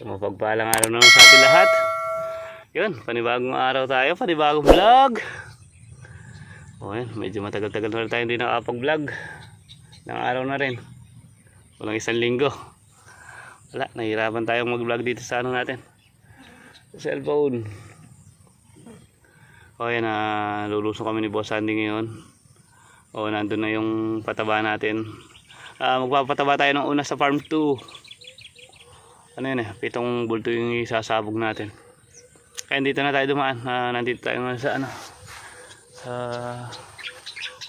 So mapagpalang araw naman sa ating lahat. Yun, panibagong araw tayo, panibagong vlog. O yan, medyo matagal-tagal na tayo hindi nakapag-vlog. Ng araw na rin. Walang isang linggo. Wala, nahirapan tayong mag-vlog dito sa ano natin. Sa cellphone. O yan, ah, lulusong kami ni Boss Andy ngayon. O, nandun na yung pataba natin. Ah, magpapataba tayo ng una sa farm 2. Ano yun eh, pitong bulto yung isasabog natin. Kaya dito na tayo dumaan. Ah, nandito tayo ngayon sa ano. Sa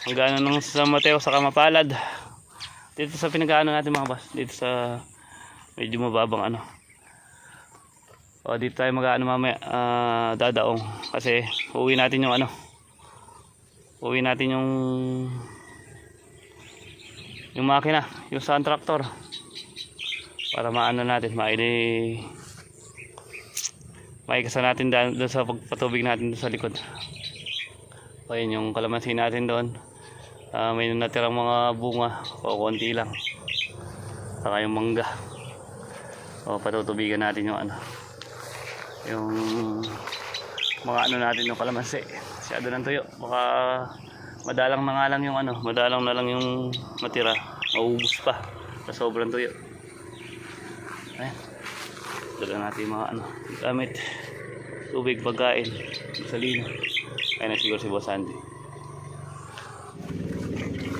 hanggang nung sa Mateo sa Kamapalad. Dito sa pinagano natin mga boss. Dito sa medyo mababang ano. O dito tayo mag-ano mamaya ah, dadaong kasi uwi natin yung ano. Uwi natin yung yung makina, yung sand tractor para maano natin, maili maikasa natin doon sa pagpatubig natin doon sa likod. O yun yung kalamansi natin doon. Ah, may natirang mga bunga o konti lang. Saka yung mangga. O patutubigan natin yung ano yung mga ano natin yung kalamansi. Masyado ng tuyo. Baka madalang na nga lang yung ano madalang na lang yung matira. Maubos pa sa sobrang tuyo ayan. Dala natin mga ano gamit. Tubig pagkain salina. Kaya na siguro si Boss Andy.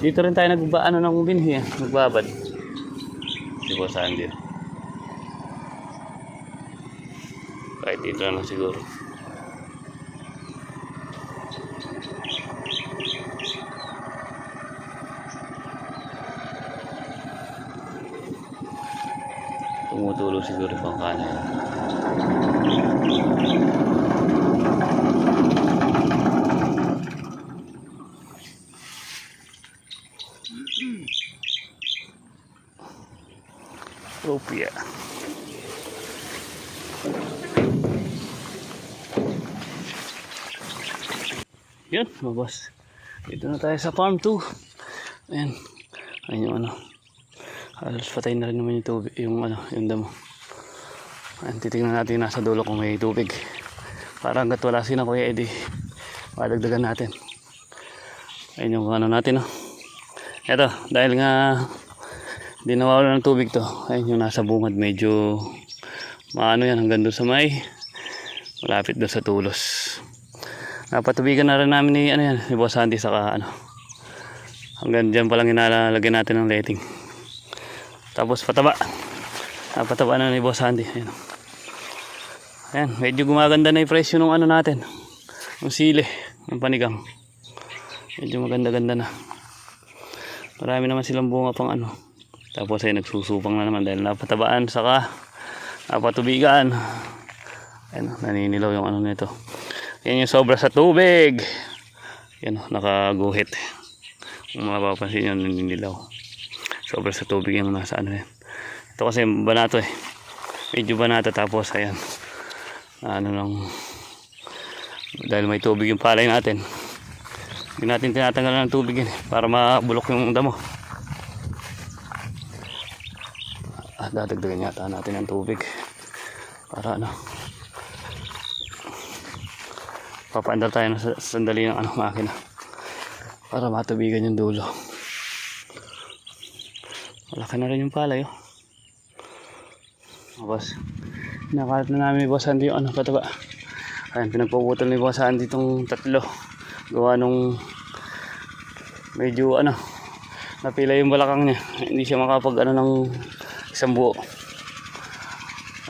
Dito rin tayo nagba ano ng binhi ah, nagbabad. Si Boss Andy. Kahit dito na siguro tumutulo Rupia. Yun, mga boss. Dito na tayo sa farm 2. Ayan. Ayan yung ano. Halos patay na rin naman yung tubig, yung ano, yung damo. Ayan, titignan natin nasa dulo kung may tubig. Para hanggat wala sila Kuya Eddie. Padagdagan natin. Ayan yung ano natin, no. Eto, dahil nga di nawawala ng tubig to. Ayun yung nasa bungad, medyo maano yan hanggang doon sa may malapit doon sa tulos. Napatubigan na rin namin ni ano yan, ni Boss Andy saka ano. Hanggang dyan pa lang inalalagyan natin ng letting. Tapos pataba. Napataba na ni Boss Andy. Ayan. Ayan, medyo gumaganda na yung presyo ng ano natin. Yung sili, yung panigang. Medyo maganda-ganda na. Marami naman silang bunga pang ano. Tapos ay nagsusupang na naman dahil napatabaan saka napatubigan. Ayan, naninilaw yung ano nito. Yan yung sobra sa tubig. Yan, nakaguhit. Kung mapapansin nyo, naninilaw. Sobra sa tubig yung nasa ano yan. Ito kasi banato eh. Medyo banato tapos ayan. Ano nang dahil may tubig yung palay natin. Hindi natin tinatanggalan ng tubig yan eh, para mabulok yung damo. Ah, dadagdagan yata natin ng tubig. Para ano. Papaandar tayo ng sa- sandali ng ano, makina. Para matubigan yung dulo. Malaki na rin yung palay oh. Boss. Nakalat na namin ni Boss Andy yung ano, kataba. Ayan, pinagpuputol ni Boss Andy itong tatlo. Gawa nung medyo ano, napila yung balakang niya. Hindi siya makapag ano ng isang buo.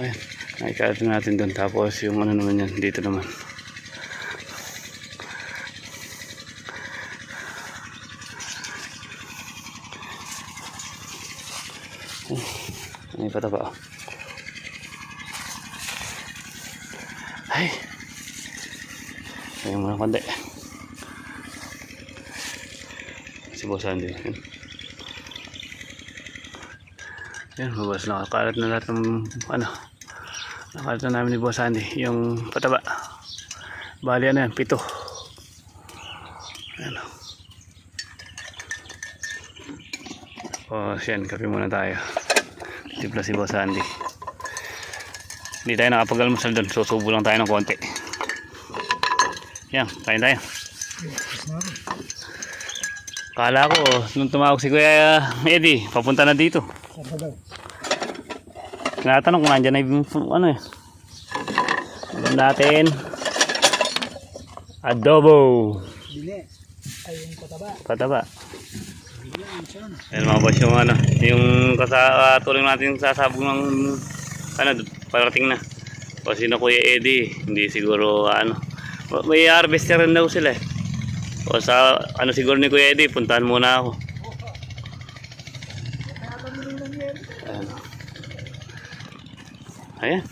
Ayan, nakikalat na natin doon. Tapos yung ano naman yan, dito naman. Ay, pataba. oh. Ayun muna konti. Si Boss Andy. Yan. Yan, mabas nakakalat na lahat ng ano. Nakalat na namin ni Boss Andy. Yung pataba. Bali ano yan, pito. Ayan. Tapos yan, kape muna tayo. Tipla si Boss Andy. Hindi tayo nakapag-almusal doon. Susubo lang tayo ng konti. Yan, kain tayo. Kala ko, nung tumawag si Kuya Eddie, papunta na dito. Tinatanong kung nandyan na yung ano eh. Alam natin. Adobo. Pataba. Ayan mga boss yung ano, yung kasatuloy natin sasabog ng ano, parating na. O sino Kuya Eddie, hindi siguro ano, may harvester rin daw sila eh. O sa ano siguro ni Kuya Eddie, puntahan muna ako. Ayan.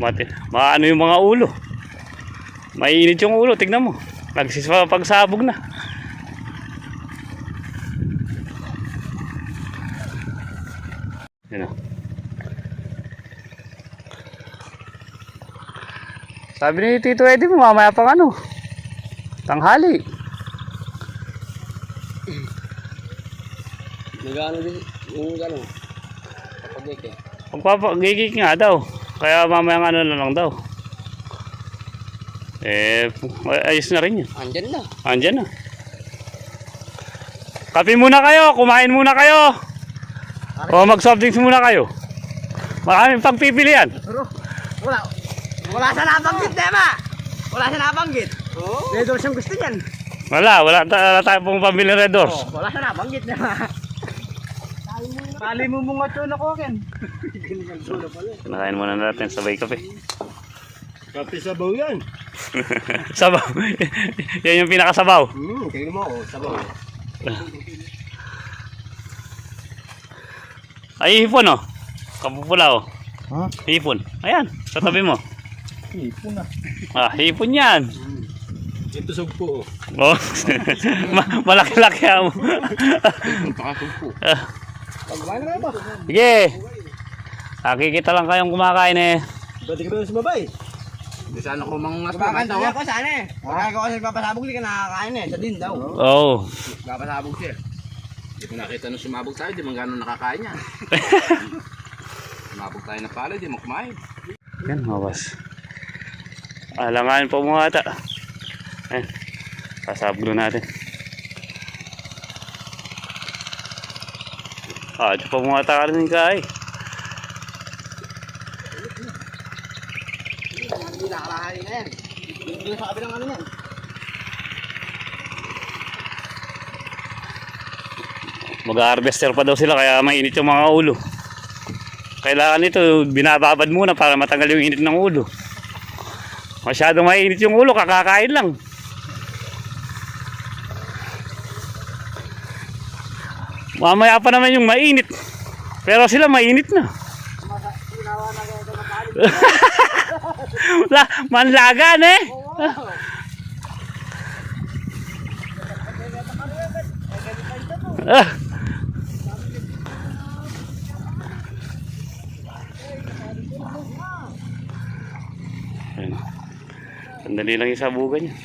Mati, maano yung mga ulo. Mainit yung ulo, tignan mo. Nagsispa pagsabog na. Sabi ni Tito Eddie mo, mamaya pang ano, tanghali. Nagano din, yung gano'n. Kapag eh. Magpapagigik nga daw. Kaya mamaya ano na lang daw. Eh, ayos na rin yun. Andyan na. Andyan na. Kape muna kayo, kumain muna kayo. O mag-soft drinks muna kayo. Maraming pagpipilian. Pero, wala. Wala siya nabanggit, Tema. Wala siya nabanggit. Oo. Red Doors ang gusto niyan. Wala, wala, ta- wala tayo pong pamili Red Doors. Oh, wala siya nabanggit, Tema. Tali mo mga tuna ko, Ken. Kinakain muna natin sabay kape. Kape sabaw yan. sabaw. Yan yung pinakasabaw. Hmm, tingnan mo, oh, sabaw. Ay, hipon oh. Kapupula oh. Ha? Hipon. Ayan, sa tabi mo. Ipon na. Ah, hipon yan. Ito sugpo, oh. Oh. Ma- malaki-laki mo. Ang pakasugpo. Ah, Pagbahan na ba? Sige. Nakikita lang kayong kumakain eh. Pwede ka ba sumabay? Hindi sana ko mangas Kumakan daw ako sana eh. Pagka ako kasi papasabog, di ka nakakain eh. Sa din daw. Oh. Papasabog siya. Hindi ko nakita nung sumabog tayo, di man gano'n nakakain yan. sumabog tayo na pala, di mo kumain. Yan boss. Alangan po mga ata. Ayan. Sasablo natin. Ah, ito pa mga ata rin kay. Mag-harvester pa daw sila kaya mainit yung mga ulo. Kailangan ito binababad muna para matanggal yung init ng ulo. Masyadong mainit yung ulo, kakakain lang. Mamaya pa naman yung mainit. Pero sila mainit na. Wala, manlagan eh. Ah. Sandali lang yung sabugan niya.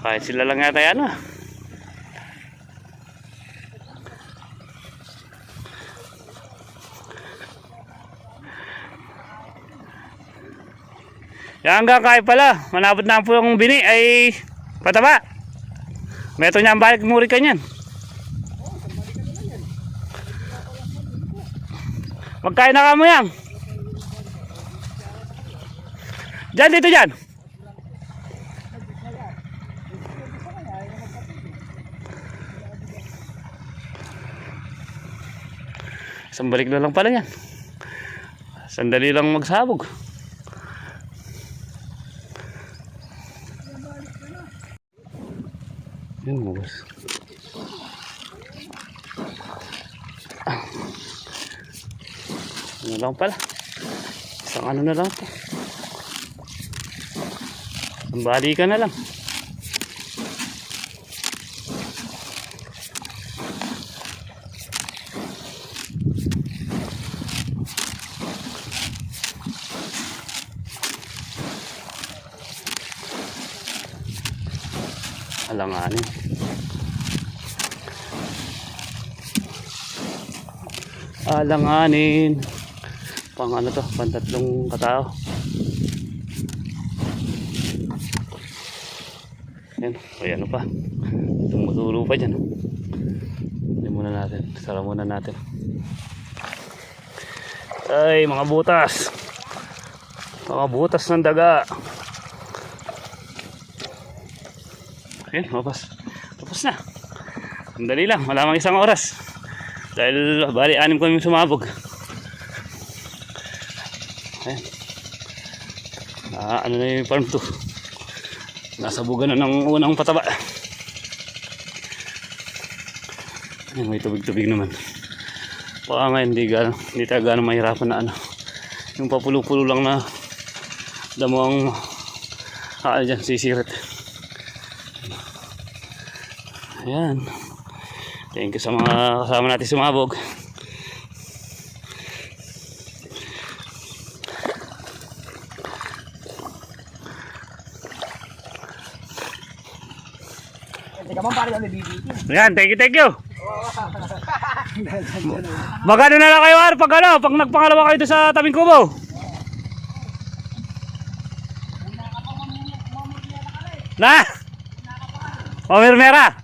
Kahit sila lang yata yan ah. Yan hanggang kaya pala. Manabot na po yung bini ay pataba. Meto niya ang balik muri kanyan. Magkain na ka mo yan. Diyan, dito dyan. Isang balik na lang pala yan. Sandali lang magsabog. Yan mo. Ano lang pala? Isang ano na lang to. Ang bali ka na lang. Alanganin. Alanganin. Pang ano to, pang tatlong katao. Yan, ay ano pa. Tumutulo pa dyan. Hindi muna natin. Sara muna natin. Ay, mga butas. Mga butas ng daga. Ayun, tapos. Tapos na. Ang dali lang, wala mang isang oras. Dahil bali anim kami sumabog. Ayun. Ah, ano na yung farm to. Nasabugan na ng unang pataba. Ayun, may tubig-tubig naman. Baka nga hindi, gano, hindi tayo gano'ng mahirapan na ano. Yung papulo-pulo lang na damo ang ah, dyan, sisirit. Ayan. Thank you sa mga kasama natin sumabog. Ayan, thank you, thank you. Magano na lang kayo Ar, pag ano, pag nagpangalawa kayo sa tabing kubo. Na? Pamirmera.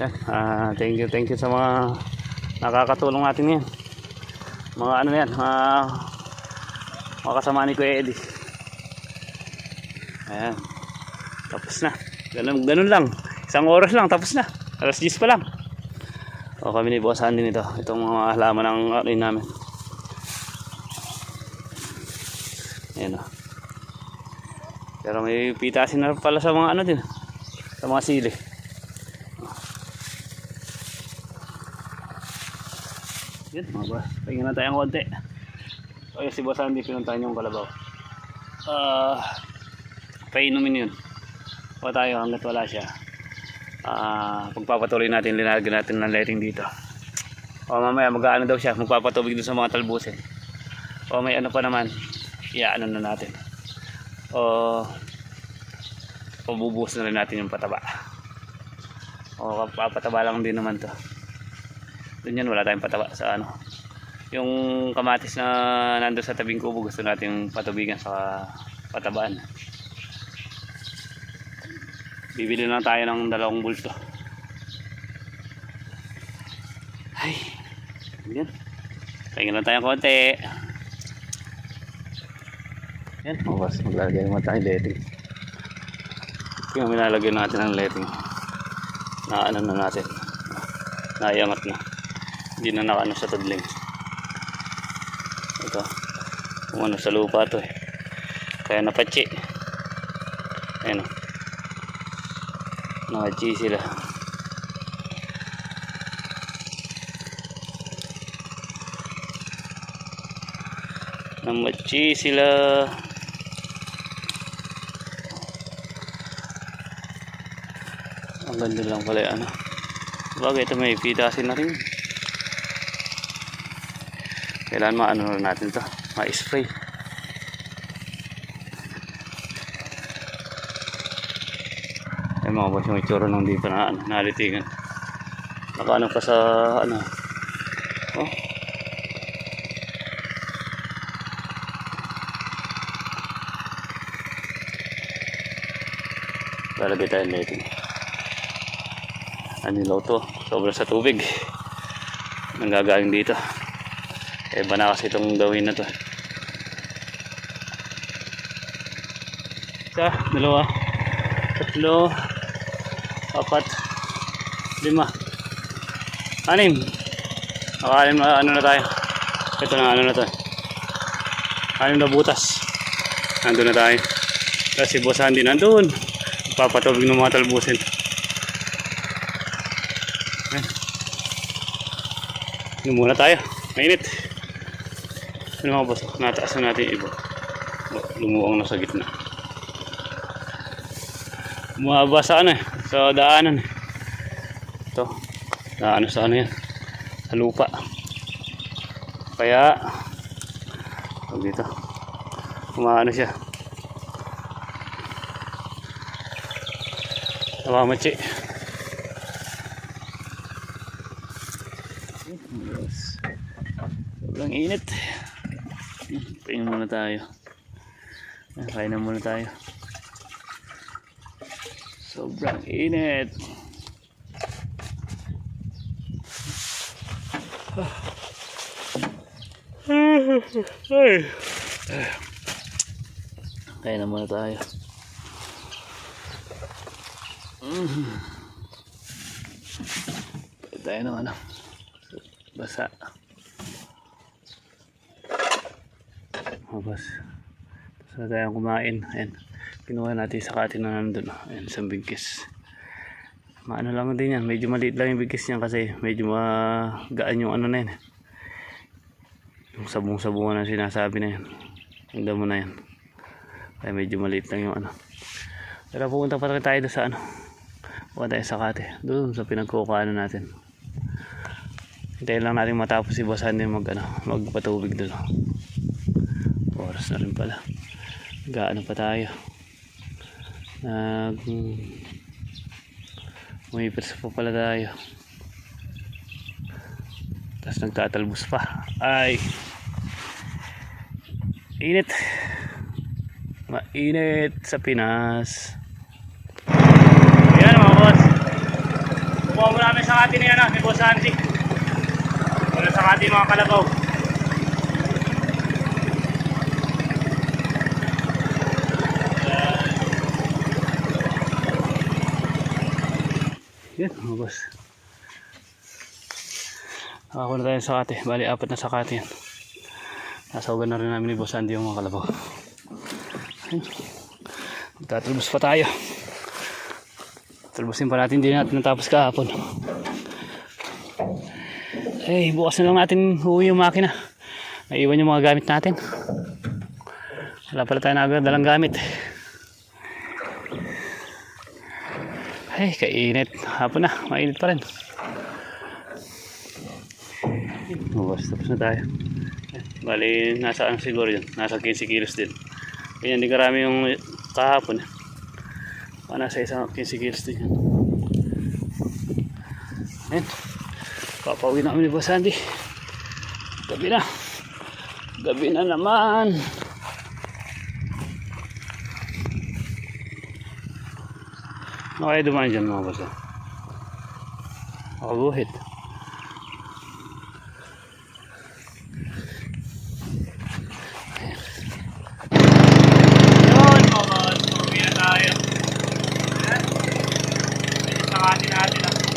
Yan, Ah, thank you, thank you sa mga nakakatulong natin yan. Mga ano yan, mga, mga kasama ni Kuya Eddie. Ayan. Tapos na. Ganun, ganun lang. Isang oras lang, tapos na. Alas 10 pa lang. O kami ni Boss Andy nito. Itong mga halaman ng ano namin. Ayan o. Pero may pitasin na pala sa mga ano din. Sa mga sili. Yan mga boss. Pahinga na tayong konti. O si Boss Andy pinuntahan yung kalabaw. Ah painumin yun. O tayo hanggat wala siya. Ah, pagpapatuloy natin, linagyan natin ng lighting dito. O mamaya mag-ano daw siya, magpapatubig dun sa mga talbusin. O may ano pa naman, iaano na natin. O pabubuhos na rin natin yung pataba. O papataba lang din naman to. Doon yan, wala tayong pataba sa ano. Yung kamatis na nandun sa tabing kubo, gusto natin patubigan sa patabaan. Bibili lang tayo ng dalawang bulto. Ay. Yan. Pahinga lang tayo konti. Yan. Bas, maglalagay naman tayo letting. Yung minalagyan natin ng letting. Na ano na natin. Naiangat na. Hindi na nakaano sa tudling. Ito. Kung ano sa lupa to eh. Kaya napatsi. Ayan o. Naka-G sila. Namachi sila. Ang ganda lang pala ano. Bagay ito may pitasin na rin. Kailangan maano na natin to. Ma-spray. Ay mga boss, yung itsura nung di pa na, ano, nalitigan. Nakaano pa sa, ano, oh. Lalagay tayo lighting. Ano nilaw to? Sobra sa tubig. Nanggagaling dito. Eh, ba na kasi itong gawin na to. Isa, dalawa, tatlo, apat, lima, anim. Nakalim na ano na tayo. Ito na ano na to. Anim na butas. Nandun na tayo. Kasi si Boss Andy nandun. Papatubig ng mga talbusin. Ayan. Ano muna tayo. Mainit. Yun mga boss, nataas na natin iba. Lumuang na sa gitna. Bumaba sa ano eh, sa daanan eh. Ito, daanan sa ano yan. Sa lupa. Kaya, pag dito, kumaano siya. Namamatsi. Yes. Sobrang init. Sobrang init. Pahinga muna tayo. Ayan, Kain na muna tayo. Sobrang init. Kain na muna tayo. Pwede tayo ng ano. Basa. Mabas. Tapos na tayong kumain. Ayan. Kinuha natin sa katin na nandun. Ayan, isang bigkis. Maano lang din yan. Medyo maliit lang yung bigkis niya kasi medyo magaan yung ano na yan. Yung sabong-sabungan na sinasabi na yan. Yung damo na yan. Kaya medyo maliit lang yung ano. Pero pupunta pa rin tayo sa ano. Pupunta tayo sa kate. Doon sa pinagkukuhanan natin. Hintayin lang natin matapos si Boss Andy mag, ano, magpatubig doon. Oras na rin pala. Gaano pa tayo. Nag... Umipirsa pa pala tayo. Tapos nagtatalbos pa. Ay! Init! Mainit sa Pinas. Ayan mga boss. Kukuha mo namin sa atin yan ah, ni Boss Andy. Wala sa atin mga kalabaw. Yan mga boss. Ako na tayo sa kate. Bali, apat na sa kate yan. Nasawagan na rin namin ni Boss Andy yung mga kalabaw. Magtatulbos pa tayo. Tulbusin pa natin din natin natapos kahapon. Eh, bukas na lang natin uuwi yung makina. Naiwan yung mga gamit natin. Wala pala tayo na dalang gamit. Ay, kainit. Hapon na. Mainit pa rin. Bukas, tapos na tayo. Bali, nasa ano siguro yun? Nasa 15 kilos din. Kaya hindi karami yung kahapon. Baka nasa isang 15 kilos din yan. Ayan. Papauwi na kami ni Boss Andy. Gabi na. Gabi na naman. Kaya dumaan dyan mga boss? ah? Makaguhit. Yun mga boss. Pauwi na tayo. Ayan. Na kanin natin ah.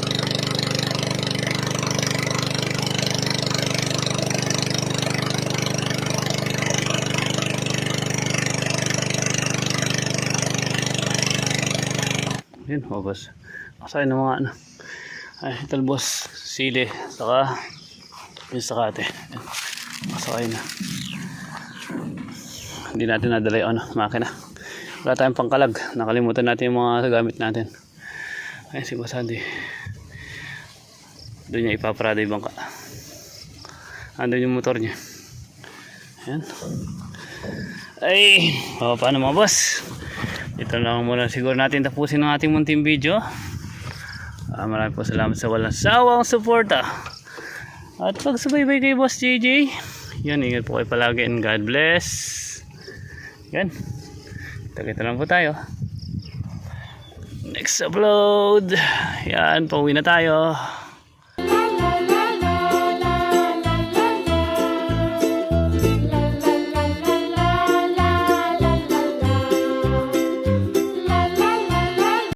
Yun, boss. Kasain ng mga ano. Ay, talbos, sili, saka yung sakate. Masakay na. Hindi natin nadala yung ano, makina. Wala tayong pangkalag. Nakalimutan natin yung mga gamit natin. Ayun si Boss Andy. Doon niya ipaparada yung bangka. Andun yung motor niya. Ayan. Ay, o, paano mga boss? Ito lang muna siguro natin tapusin ang ating munting video. Ah, maraming po salamat sa walang sawang suporta. At pagsubaybay kay Boss JJ. Yan, ingat po kayo palagi and God bless. Yan. Kita-kita lang po tayo. Next upload. Yan, pauwi na tayo.